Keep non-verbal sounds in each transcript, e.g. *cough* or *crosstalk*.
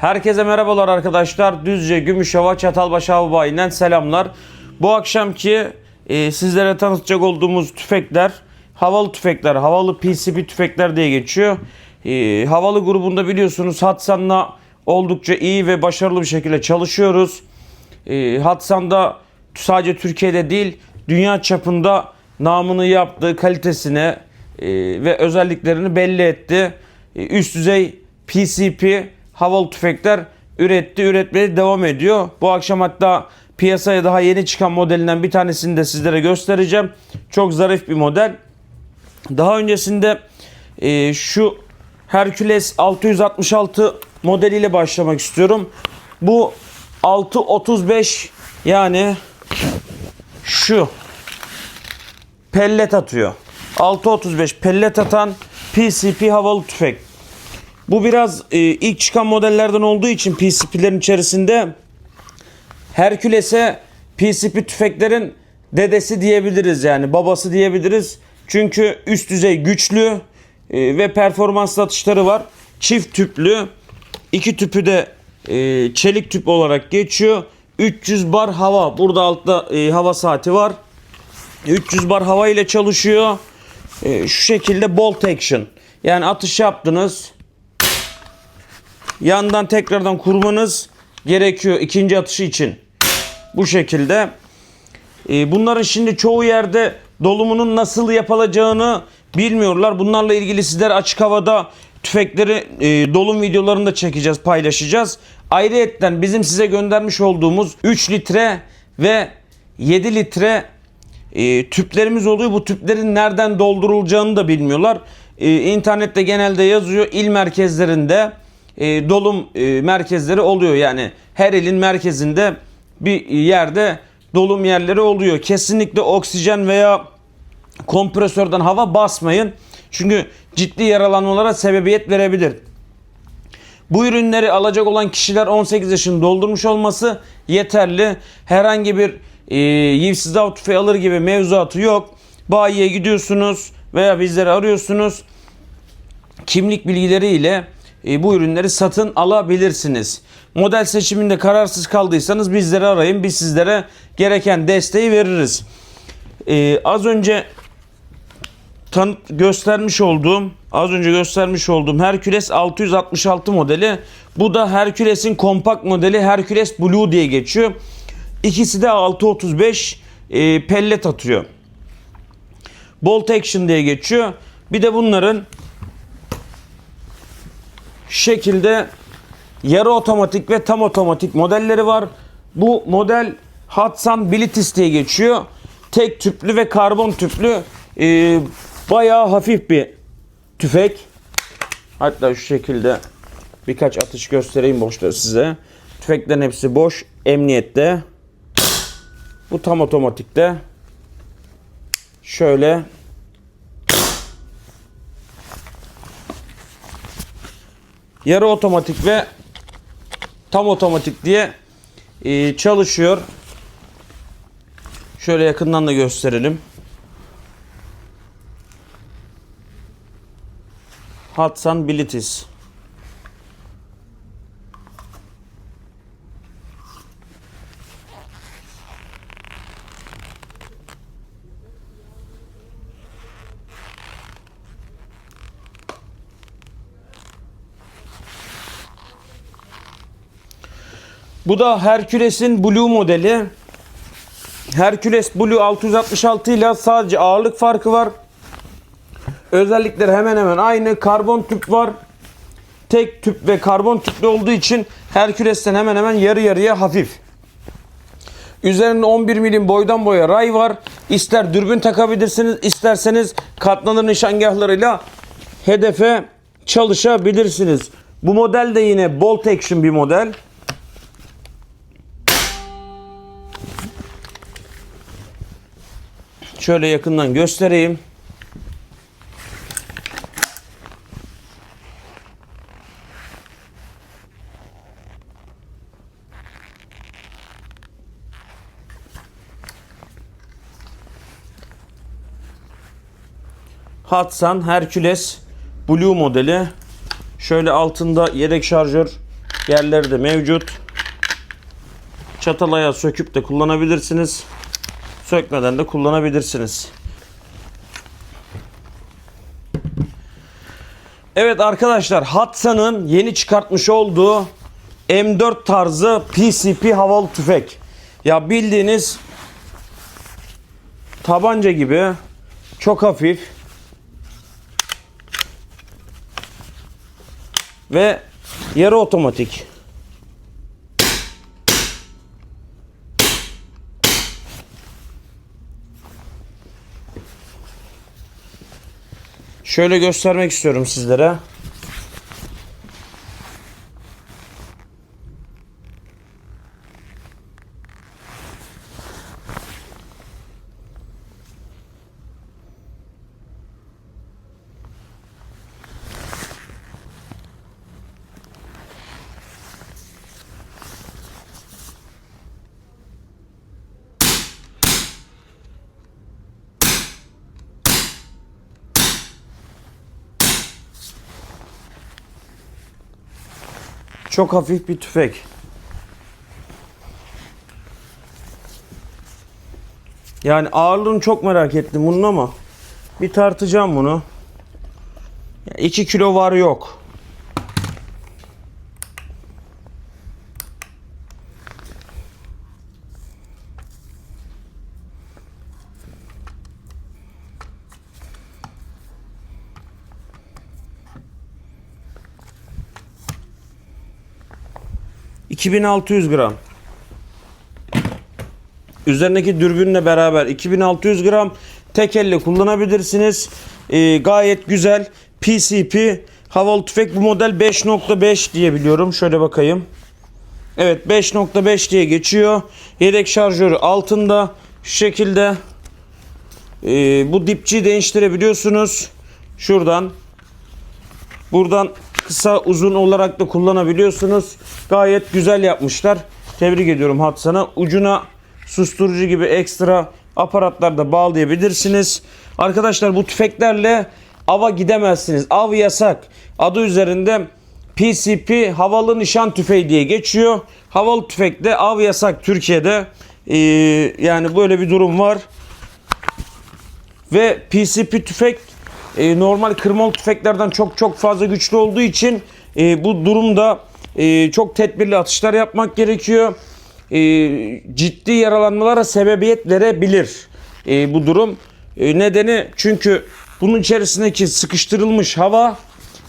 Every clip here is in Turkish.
Herkese merhabalar arkadaşlar. Düzce, Gümüşhava, Çatalbaş Hava selamlar. Bu akşamki e, sizlere tanıtacak olduğumuz tüfekler havalı tüfekler, havalı PCP tüfekler diye geçiyor. E, havalı grubunda biliyorsunuz Hatsan'la oldukça iyi ve başarılı bir şekilde çalışıyoruz. E, Hatsan'da sadece Türkiye'de değil dünya çapında namını yaptığı kalitesine e, ve özelliklerini belli etti. E, üst düzey PCP havalı tüfekler üretti, üretmeye devam ediyor. Bu akşam hatta piyasaya daha yeni çıkan modelinden bir tanesini de sizlere göstereceğim. Çok zarif bir model. Daha öncesinde e, şu Hercules 666 modeliyle başlamak istiyorum. Bu 635 yani şu pellet atıyor. 635 pellet atan PCP havalı tüfek. Bu biraz e, ilk çıkan modellerden olduğu için PCP'lerin içerisinde Herkules'e PCP tüfeklerin dedesi diyebiliriz yani babası diyebiliriz. Çünkü üst düzey güçlü e, ve performans atışları var. Çift tüplü. iki tüpü de e, çelik tüp olarak geçiyor. 300 bar hava. Burada altta e, hava saati var. 300 bar hava ile çalışıyor. E, şu şekilde bolt action. Yani atış yaptınız. Yandan tekrardan kurmanız gerekiyor ikinci atışı için. Bu şekilde. E, bunların şimdi çoğu yerde dolumunun nasıl yapılacağını bilmiyorlar. Bunlarla ilgili sizler açık havada tüfekleri e, dolum videolarını da çekeceğiz, paylaşacağız. Ayrıyetten bizim size göndermiş olduğumuz 3 litre ve 7 litre e, tüplerimiz oluyor. Bu tüplerin nereden doldurulacağını da bilmiyorlar. E, internette genelde yazıyor il merkezlerinde e, dolum e, merkezleri oluyor. Yani her ilin merkezinde bir yerde dolum yerleri oluyor. Kesinlikle oksijen veya kompresörden hava basmayın. Çünkü ciddi yaralanmalara sebebiyet verebilir. Bu ürünleri alacak olan kişiler 18 yaşını doldurmuş olması yeterli. Herhangi bir e, yivsiz av tüfeği alır gibi mevzuatı yok. Bayiye gidiyorsunuz veya bizleri arıyorsunuz. Kimlik bilgileriyle e, bu ürünleri satın alabilirsiniz. Model seçiminde kararsız kaldıysanız bizleri arayın. Biz sizlere gereken desteği veririz. E, az önce tanıt göstermiş olduğum az önce göstermiş olduğum Hercules 666 modeli. Bu da Hercules'in kompakt modeli Hercules Blue diye geçiyor. İkisi de 635 e, pellet atıyor. Bolt Action diye geçiyor. Bir de bunların şekilde yarı otomatik ve tam otomatik modelleri var. Bu model Hudson Bilitis diye geçiyor. Tek tüplü ve karbon tüplü e, bayağı hafif bir tüfek. Hatta şu şekilde birkaç atış göstereyim boşta size. Tüfeklerin hepsi boş. Emniyette. Bu tam otomatikte. Şöyle yarı otomatik ve tam otomatik diye e, çalışıyor. Şöyle yakından da gösterelim. Hudson Bilitis. Bu da Hercules'in Blue modeli. Hercules Blue 666 ile sadece ağırlık farkı var. Özellikleri hemen hemen aynı. Karbon tüp var. Tek tüp ve karbon tüplü olduğu için Hercules'ten hemen hemen yarı yarıya hafif. Üzerinde 11 milim boydan boya ray var. İster dürbün takabilirsiniz, isterseniz katlanır nişangahlarıyla hedefe çalışabilirsiniz. Bu model de yine bolt action bir model. Şöyle yakından göstereyim. Hudson Hercules Blue modeli. Şöyle altında yedek şarjör yerleri de mevcut. Çatal ayağı söküp de kullanabilirsiniz. Sökmeden de kullanabilirsiniz. Evet arkadaşlar Hatsa'nın yeni çıkartmış olduğu M4 tarzı PCP havalı tüfek. Ya bildiğiniz tabanca gibi çok hafif ve yarı otomatik. Şöyle göstermek istiyorum sizlere. Çok hafif bir tüfek. Yani ağırlığını çok merak ettim bunun ama bir tartacağım bunu. 2 kilo var yok. ...2600 gram. Üzerindeki dürbünle beraber 2600 gram tek elle kullanabilirsiniz. Ee, gayet güzel. PCP havalı tüfek bu model 5.5 diye biliyorum. Şöyle bakayım. Evet 5.5 diye geçiyor. Yedek şarjörü altında. Şu şekilde ee, bu dipçiyi değiştirebiliyorsunuz. Şuradan. Buradan kısa uzun olarak da kullanabiliyorsunuz. Gayet güzel yapmışlar. Tebrik ediyorum Hatsan'a. Ucuna susturucu gibi ekstra aparatlar da bağlayabilirsiniz. Arkadaşlar bu tüfeklerle ava gidemezsiniz. Av yasak. Adı üzerinde PCP havalı nişan tüfeği diye geçiyor. Havalı tüfekte av yasak Türkiye'de. Ee, yani böyle bir durum var. Ve PCP tüfek e, normal kırmalı tüfeklerden çok çok fazla güçlü olduğu için e, bu durumda e, çok tedbirli atışlar yapmak gerekiyor. E, ciddi yaralanmalara sebebiyet verebilir e, bu durum. E, nedeni çünkü bunun içerisindeki sıkıştırılmış hava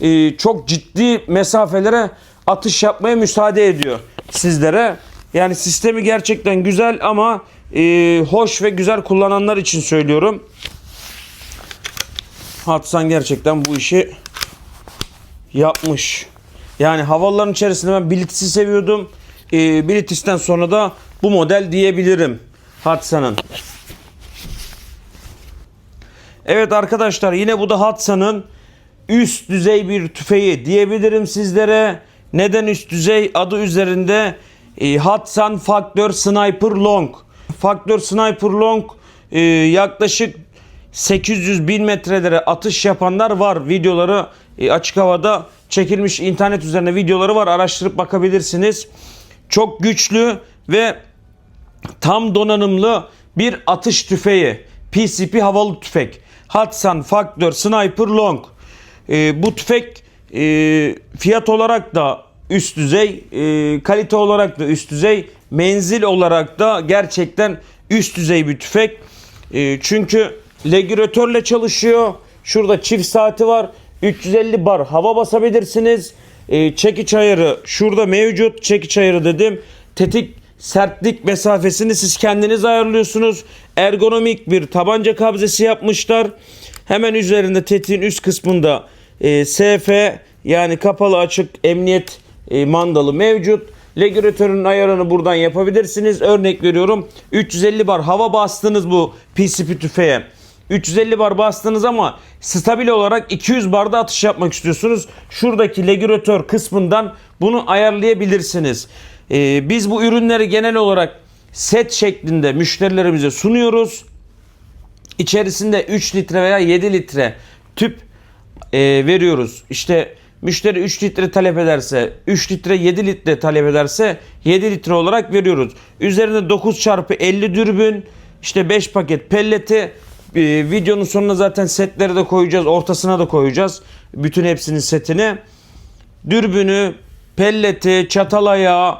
e, çok ciddi mesafelere atış yapmaya müsaade ediyor sizlere. Yani sistemi gerçekten güzel ama e, hoş ve güzel kullananlar için söylüyorum. Hatsan gerçekten bu işi yapmış. Yani havaların içerisinde ben Bilitis'i seviyordum. Ee, Bilitis'ten sonra da bu model diyebilirim Hatsa'nın. Evet arkadaşlar yine bu da Hatsa'nın üst düzey bir tüfeği diyebilirim sizlere. Neden üst düzey? Adı üzerinde e, Hatsan Faktör Sniper Long. Faktör Sniper Long e, yaklaşık 800 bin metrelere atış yapanlar var. Videoları e, açık havada çekilmiş internet üzerine videoları var. Araştırıp bakabilirsiniz. Çok güçlü ve tam donanımlı bir atış tüfeği. PCP havalı tüfek. Hatsan Faktör Sniper Long. E, bu tüfek e, fiyat olarak da üst düzey, e, kalite olarak da üst düzey, menzil olarak da gerçekten üst düzey bir tüfek. E, çünkü regülatörle çalışıyor. Şurada çift saati var. 350 bar hava basabilirsiniz. E, çekiç ayarı şurada mevcut. Çekiç ayarı dedim. Tetik sertlik mesafesini siz kendiniz ayarlıyorsunuz. Ergonomik bir tabanca kabzesi yapmışlar. Hemen üzerinde tetiğin üst kısmında e, SF yani kapalı açık emniyet e, mandalı mevcut. Regülatörün ayarını buradan yapabilirsiniz. Örnek veriyorum 350 bar hava bastınız bu PCP tüfeğe. 350 bar bastınız ama stabil olarak 200 barda atış yapmak istiyorsunuz. Şuradaki regülatör kısmından bunu ayarlayabilirsiniz. Ee, biz bu ürünleri genel olarak set şeklinde müşterilerimize sunuyoruz. İçerisinde 3 litre veya 7 litre tüp e, veriyoruz. İşte Müşteri 3 litre talep ederse, 3 litre 7 litre talep ederse 7 litre olarak veriyoruz. Üzerine 9 çarpı 50 dürbün, işte 5 paket pelleti, e, videonun sonuna zaten setleri de koyacağız, ortasına da koyacağız. Bütün hepsinin setini. Dürbünü, pelleti, çatal ayağı,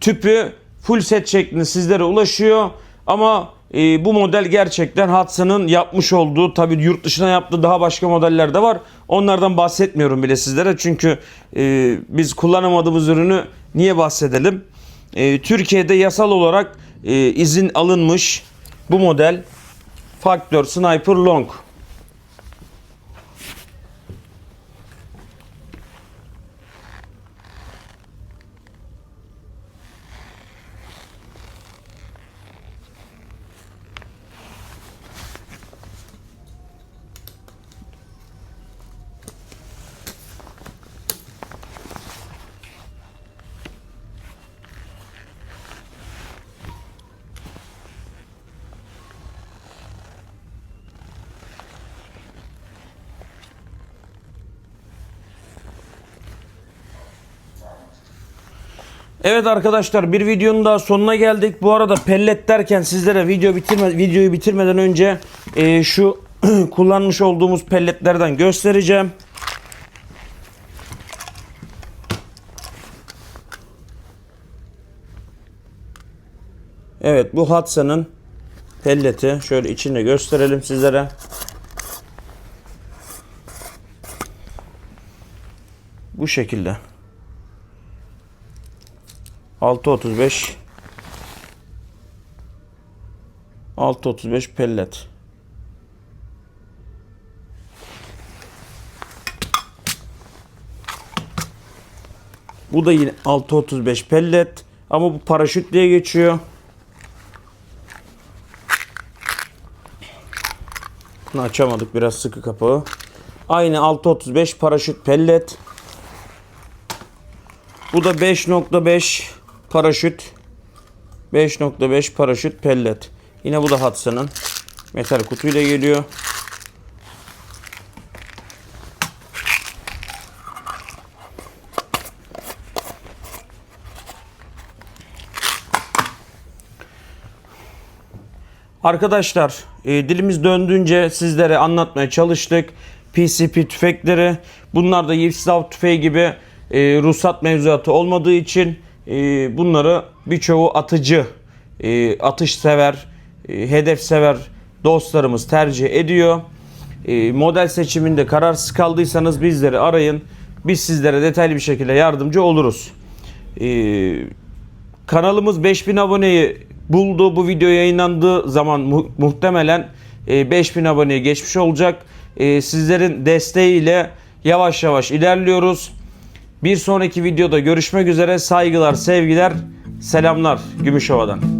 tüpü full set şeklinde sizlere ulaşıyor. Ama e, bu model gerçekten Hudson'ın yapmış olduğu tabi yurt dışına yaptığı daha başka modeller de var. Onlardan bahsetmiyorum bile sizlere. Çünkü e, biz kullanamadığımız ürünü niye bahsedelim? E, Türkiye'de yasal olarak e, izin alınmış bu model Factor Sniper Long. Evet arkadaşlar bir videonun daha sonuna geldik. Bu arada pellet derken sizlere video bitirme videoyu bitirmeden önce e, şu *clears throat* kullanmış olduğumuz pelletlerden göstereceğim. Evet bu Hudson'ın pelleti. Şöyle içinde gösterelim sizlere. Bu şekilde. 6.35 6.35 pellet. Bu da yine 6.35 pellet ama bu paraşüt diye geçiyor. Bunu açamadık biraz sıkı kapağı. Aynı 6.35 paraşüt pellet. Bu da 5.5 paraşüt. 5.5 paraşüt pellet. Yine bu da Hudson'ın metal kutuyla geliyor. Arkadaşlar e, dilimiz döndüğünce sizlere anlatmaya çalıştık. PCP tüfekleri bunlar da Yivslav tüfeği gibi e, ruhsat mevzuatı olmadığı için bunları birçoğu atıcı, e, atış sever, e, hedef sever dostlarımız tercih ediyor. E, model seçiminde kararsız kaldıysanız bizleri arayın. Biz sizlere detaylı bir şekilde yardımcı oluruz. Kanalımız 5000 aboneyi buldu. Bu video yayınlandığı zaman mu- muhtemelen e, 5000 aboneye geçmiş olacak. Sizlerin desteğiyle yavaş yavaş ilerliyoruz. Bir sonraki videoda görüşmek üzere. Saygılar, sevgiler, selamlar Gümüşova'dan.